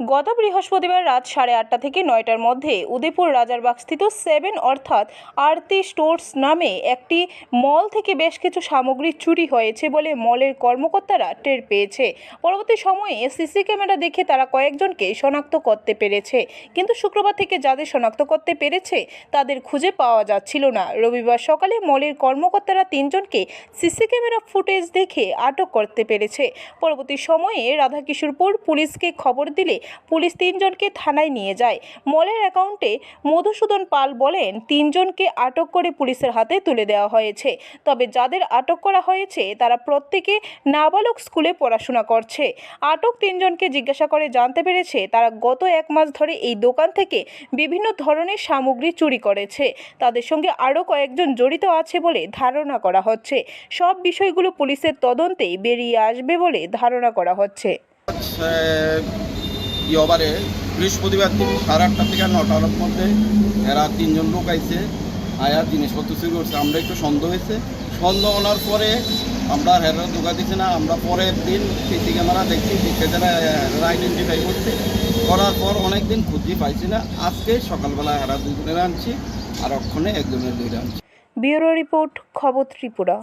গত বৃহস্পতিবার রাত সাড়ে আটটা থেকে নয়টার মধ্যে উদয়পুর রাজারবাগস্থিত সেভেন অর্থাৎ আরতি স্টোর্স নামে একটি মল থেকে বেশ কিছু সামগ্রী চুরি হয়েছে বলে মলের কর্মকর্তারা টের পেয়েছে। পরবর্তী সময়ে সিসি ক্যামেরা দেখে তারা কয়েকজনকে শনাক্ত করতে পেরেছে। কিন্তু শুক্রবার থেকে যাদের শনাক্ত করতে পেরেছে, তাদের খুঁজে পাওয়া যাচ্ছিল না। রবিবার সকালে মলের কর্মকর্তারা তিনজনকে সিসি ক্যামেরা ফুটেজ দেখে আটক করতে পেরেছে। পরবর্তী সময়ে রাধাকিশোরপুর পুলিশকে খবর দিলে পুলিশ তিনজনকে থানায় নিয়ে যায়। মলের অ্যাকাউন্টে মধুসূদন পাল বলেন, তিনজনকে আটক করে পুলিশের হাতে তুলে দেওয়া হয়েছে। তবে যাদের আটক করা হয়েছে, তারা প্রত্যেকে নাবালক স্কুলে পড়াশোনা করছে। আটক তিনজনকে জিজ্ঞাসা করে জানতে পেরেছে, তারা গত এক মাস ধরে এই দোকান থেকে বিভিন্ন ধরনের সামগ্রী চুরি করেছে। তাদের সঙ্গে আরও কয়েকজন জড়িত আছে বলে ধারণা করা হচ্ছে। সব বিষয়গুলো পুলিশের তদন্তেই বেরিয়ে আসবে বলে ধারণা করা হচ্ছে। হচ্ছে ইয়বারে বৃহস্পতিবার দিন সাড়ে আটটা থেকে নটার মধ্যে এরা তিনজন লোক আইছে আয়া জিনিসপত্র চুরি করছে। আমরা একটু সন্দেহ হয়েছে। সন্দেহ হওয়ার পরে আমরা হেরা দোকা দিছি না। আমরা পরের দিন সিসি ক্যামেরা দেখছি সেখানে আইডেন্টিফাই করছে। করার পর অনেক দিন খুঁজি পাইছি না। আজকে সকালবেলা হেরা দুজনের আনছি, আর অক্ষণে একজনের দুইটা আনছি। ব্যুরো রিপোর্ট, খবর ত্রিপুরা।